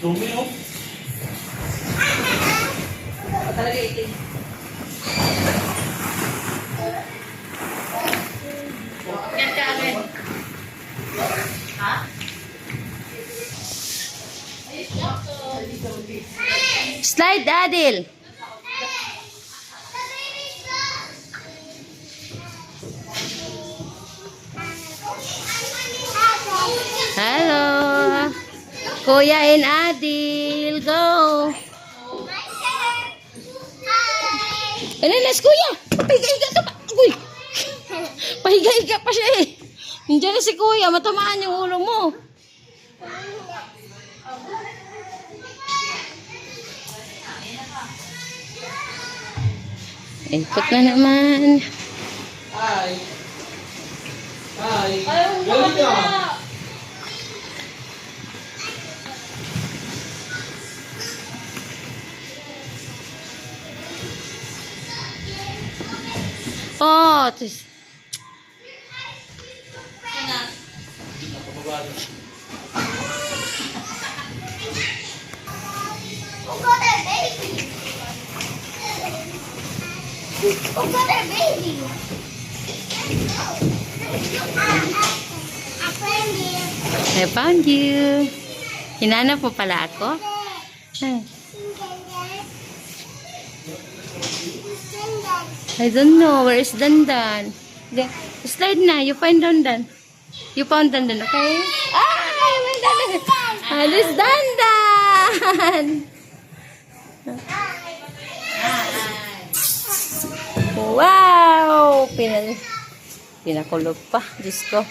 Dumi. Talaga itim. Yan ka agad. Ha? Slide, Adil. Kuya and Adil, go. Ano nas kuya? Pahiga-higa ka pa. Uy. Pahiga-higa pa siya eh. Nandiyan na si kuya, matamaan yung ulo mo. Ikot na naman. Hi. Hi. Galing ka. Oh, tis-. Who got that baby? I found you. Hinanap mo pala ako? Ay, I don't know. Where is Dandan? Ga- Slide na. You find Dandan. You found Dandan, okay? Ay, may Dandan. Alis Dandan. Wow! Pinal pinakulog pa. Diyos ko.